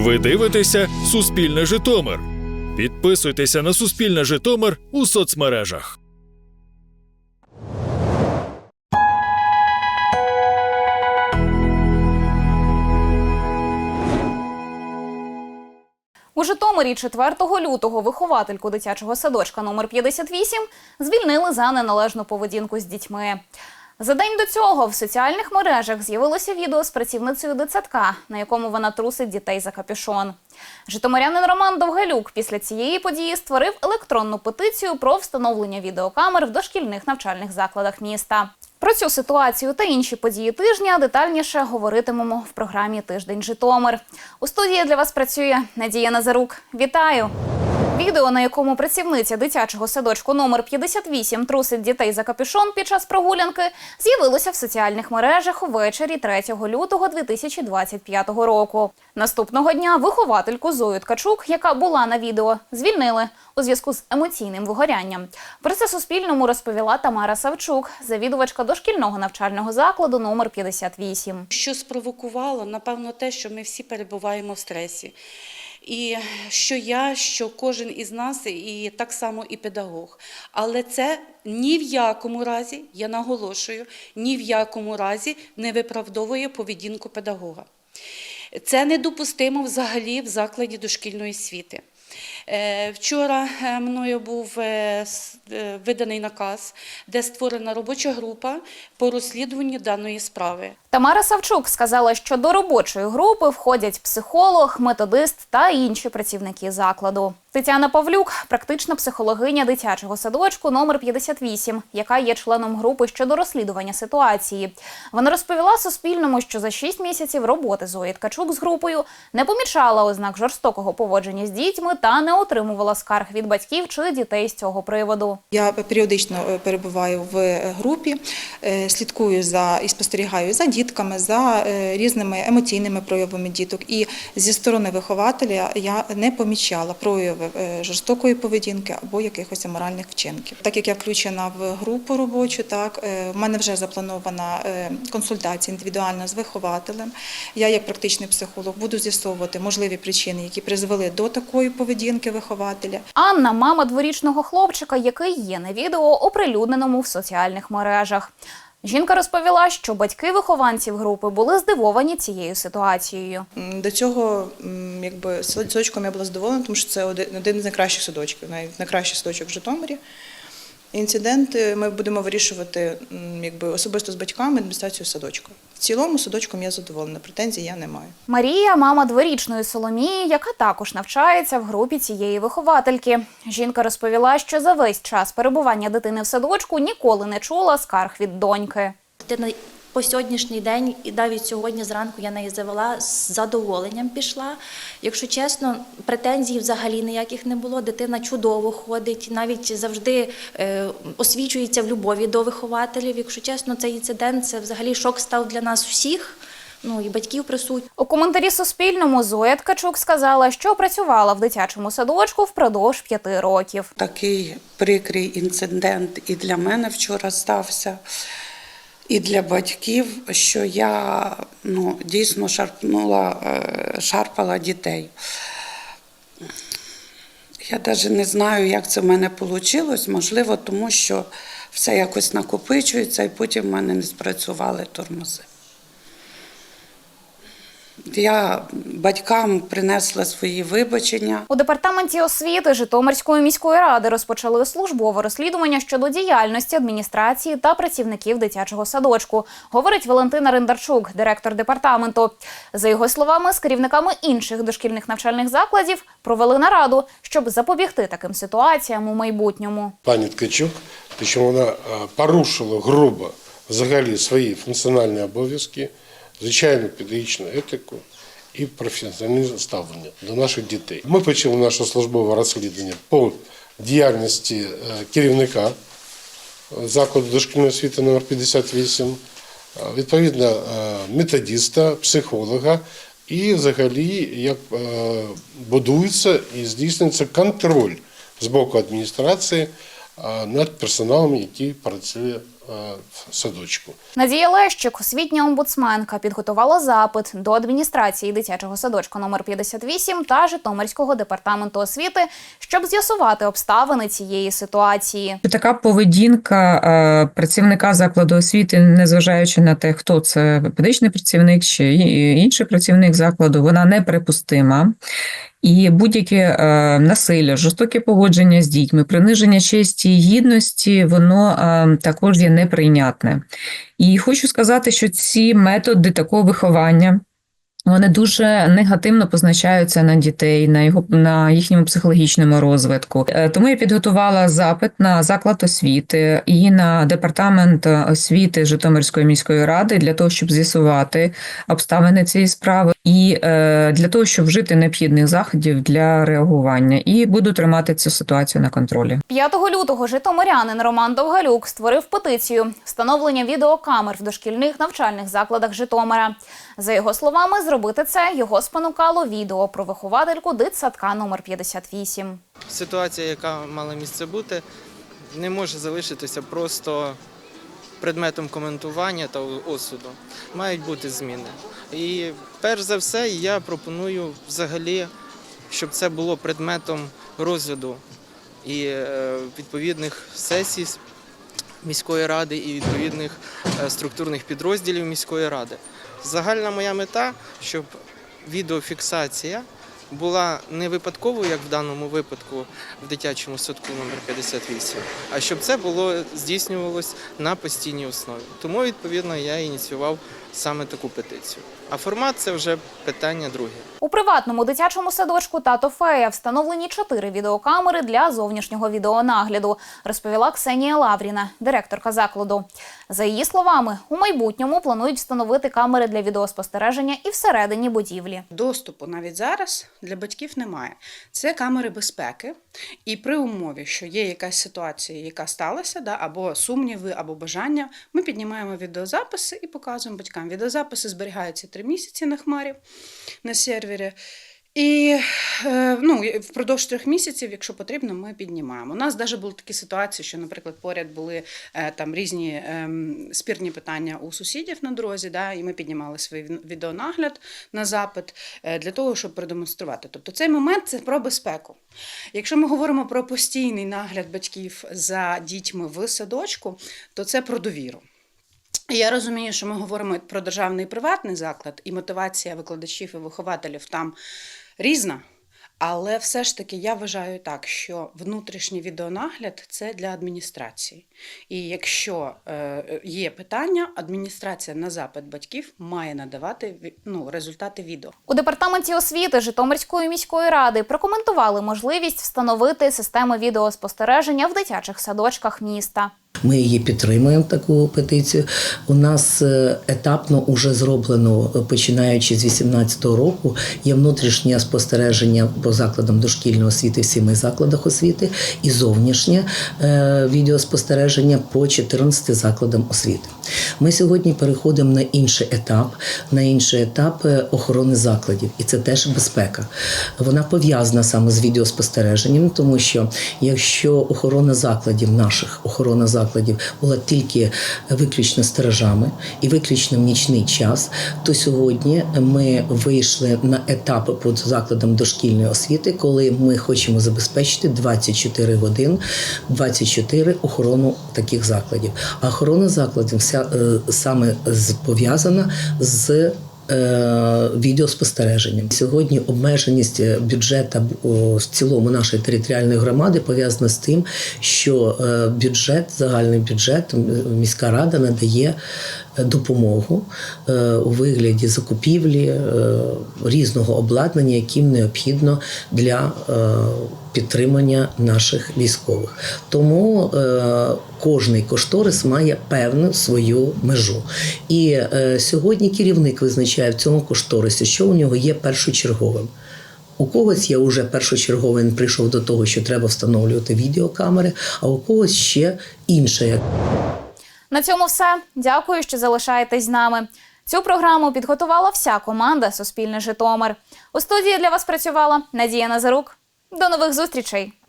Ви дивитеся Суспільне Житомир. Підписуйтеся на Суспільне Житомир у соцмережах. У Житомирі 4 лютого виховательку дитячого садочка номер 58 звільнили за неналежну поведінку з дітьми. За день до цього в соціальних мережах з'явилося відео з працівницею дитсадка, на якому вона трусить дітей за капюшон. Житомирянин Роман Довгалюк після цієї події створив електронну петицію про встановлення відеокамер в дошкільних навчальних закладах міста. Про цю ситуацію та інші події тижня детальніше говоритимемо в програмі Тиждень Житомир. У студії для вас працює Надія Назарук. Вітаю! Відео, на якому працівниця дитячого садочку номер 58 трусить дітей за капюшон під час прогулянки, з'явилося в соціальних мережах увечері 3 лютого 2025 року. Наступного дня виховательку Зою Ткачук, яка була на відео, звільнили у зв'язку з емоційним вигорянням. Про це Суспільному розповіла Тамара Савчук, завідувачка дошкільного навчального закладу номер 58. Що спровокувало, напевно, те, що ми всі перебуваємо в стресі. І що я, що кожен із нас, і так само і педагог. Але це ні в якому разі, я наголошую, ні в якому разі не виправдовує поведінку педагога. Це недопустимо взагалі в закладі дошкільної освіти. Е, Вчора е, мною був е, виданий наказ, де створена робоча група по розслідуванню даної справи. Тамара Савчук сказала, що до робочої групи входять психолог, методист та інші працівники закладу. Тетяна Павлюк, практична психологиня дитячого садочку номер 58, яка є членом групи щодо розслідування ситуації. Вона розповіла Суспільному, що за 6 місяців роботи Зої Ткачук з групою не помічала ознак жорстокого поводження з дітьми та не отримувала скарг від батьків чи дітей з цього приводу. Я періодично е, перебуваю в е, групі, е, слідкую за і спостерігаю за дітками, за різними емоційними проявами діток. І зі сторони вихователя я не помічала прояви е, жорстокої поведінки або якихось аморальних вчинків. Так як я включена в групу робочу, так е, в мене вже запланована е, консультація індивідуальна з вихователем. Я, як практичний психолог, буду з'ясовувати можливі причини, які призвели до такої поведінки вихователя. Анна, мама дворічного хлопчика, який є на відео, оприлюдненому в соціальних мережах. Жінка розповіла, що батьки вихованців групи були здивовані цією ситуацією. До цього якби садочком я була здивована, тому що це один з найкращих садочків, найкращий садочок в Житомирі. Інцидент е, ми будемо вирішувати якби особисто з батьками адміністрацією садочка. В цілому садочком я задоволена, претензій я не маю. Марія, мама дворічної Соломії, яка також навчається в групі цієї виховательки. Жінка розповіла, що за весь час перебування дитини в садочку ніколи не чула скарг від доньки. Дитина по сьогоднішній день і навіть сьогодні зранку я неї завела з задоволенням пішла. Якщо чесно, претензій взагалі ніяких не було. Дитина чудово ходить, навіть завжди е, освічується в любові до вихователів. Якщо чесно, цей інцидент це взагалі шок став для нас всіх. Ну і батьків присутніх. У коментарі Суспільному Зоя Ткачук сказала, що працювала в дитячому садочку впродовж п'яти років. Такий прикрий інцидент і для мене вчора стався, і для батьків, що я ну, дійсно шарпнула, е, шарпала дітей. Я навіть не знаю, як це в мене вийшло. Можливо, тому що все якось накопичується, і потім в мене не спрацювали тормози. Я батькам принесла свої вибачення. У департаменті освіти Житомирської міської ради розпочали службове розслідування щодо діяльності адміністрації та працівників дитячого садочку, говорить Валентина Рендарчук, директор департаменту. За його словами, з керівниками інших дошкільних навчальних закладів провели нараду, щоб запобігти таким ситуаціям у майбутньому. пані Ткачук, причому вона е, порушила грубо взагалі свої функціональні обов'язки, звичайну педагогічну етику і професіональне ставлення до наших дітей. Ми почали наше службове розслідування по діяльності е, керівника е, закладу дошкільної освіти номер 58, е, відповідно методиста, психолога і взагалі як будується і здійснюється контроль з боку адміністрації над персоналом, який працює садочку. Надія Лещик, освітня омбудсменка, підготувала запит до адміністрації дитячого садочка номер 58 та Житомирського департаменту освіти, щоб з'ясувати обставини цієї ситуації. Така поведінка е, працівника закладу освіти, незважаючи на те, хто це педагогічний працівник чи інший працівник закладу, вона неприпустима. І будь-яке е, насилля, жорстоке поводження з дітьми, приниження честі і гідності, воно е, також є неприйнятне. І хочу сказати, що ці методи такого виховання. Вони дуже негативно позначаються на дітей, на його на їхньому психологічному розвитку. Е, Тому я підготувала запит на заклад освіти і на департамент освіти Житомирської міської ради для того, щоб з'ясувати обставини цієї справи, і е, для того, щоб вжити необхідних заходів для реагування. І буду тримати цю ситуацію на контролі. 5 лютого житомирянин Роман Довгалюк створив петицію встановлення відеокамер в дошкільних навчальних закладах Житомира. За його словами, зробити це його спонукало відео про виховательку дитсадка номер 58. ситуація, яка мала місце бути, не може залишитися просто предметом коментування та осуду. Мають бути зміни. І перш за все, я пропоную взагалі, щоб це було предметом розгляду і е, відповідних сесій міської ради і відповідних е, структурних підрозділів міської ради. Загальна моя мета, щоб відеофіксація була не випадковою, як в даному випадку в дитячому садку номер 58, а щоб це було здійснювалось на постійній основі. Тому відповідно я ініціював саме таку петицію. А формат це вже питання друге. У приватному дитячому садочку Тато Фея встановлені чотири відеокамери для зовнішнього відеонагляду, розповіла Ксенія Лавріна, директорка закладу. За її словами, у майбутньому планують встановити камери для відеоспостереження і всередині будівлі. Доступу навіть зараз для батьків немає. Це камери безпеки, і при умові, що є якась ситуація, яка сталася, да, або сумніви, або бажання, ми піднімаємо відеозаписи і показуємо батькам. Відеозаписи зберігаються три місяці на хмарі на сервері. І е, ну, впродовж трьох місяців, якщо потрібно, ми піднімаємо. У нас навіть були такі ситуації, що, наприклад, поряд були е, там різні ем, спірні питання у сусідів на дорозі, да, і ми піднімали свій відеонагляд на запит е, для того, щоб продемонструвати. Тобто цей момент це про безпеку. Якщо ми говоримо про постійний нагляд батьків за дітьми в садочку, то це про довіру. Я розумію, що ми говоримо про державний і приватний заклад, і мотивація викладачів і вихователів там різна. Але все ж таки я вважаю так, що внутрішній відеонагляд це для адміністрації. І якщо е, є питання, адміністрація на запит батьків має надавати ну, результати відео. У департаменті освіти Житомирської міської ради прокоментували можливість встановити системи відеоспостереження в дитячих садочках міста. Ми її підтримуємо таку петицію. У нас е, етапно вже зроблено, е, починаючи з 2018 року, є внутрішнє спостереження по закладам дошкільної освіти в сіми закладах освіти і зовнішнє е, відеоспостереження по 14 закладам освіти. Ми сьогодні переходимо на інший етап, на інший етап е, охорони закладів, і це теж безпека. Вона пов'язана саме з відеоспостереженням, тому що якщо охорона закладів наших охорона закладів була тільки виключно стережами і виключно в нічний час, то сьогодні ми вийшли на етап по закладам дошкільної освіти, коли ми хочемо забезпечити 24 години, 24 охорону таких закладів. А охорона закладів вся е, саме з- пов'язана з е, відеоспостереженням. Сьогодні обмеженість е, бюджету в цілому нашої територіальної громади пов'язана з тим, що е, бюджет, загальний бюджет, міська рада надає е, допомогу е, у вигляді закупівлі е, різного обладнання, яким необхідно для е, підтримання наших військових. Тому кожний кошторис має певну свою межу. І сьогодні керівник визначає в цьому кошторисі, що у нього є першочерговим. У когось є вже першочерговий, прийшов до того, що треба встановлювати відеокамери, а у когось ще інше. На цьому все. Дякую, що залишаєтесь з нами. Цю програму підготувала вся команда Суспільне Житомир. У студії для вас працювала Надія Назарук. До нових зустрічей!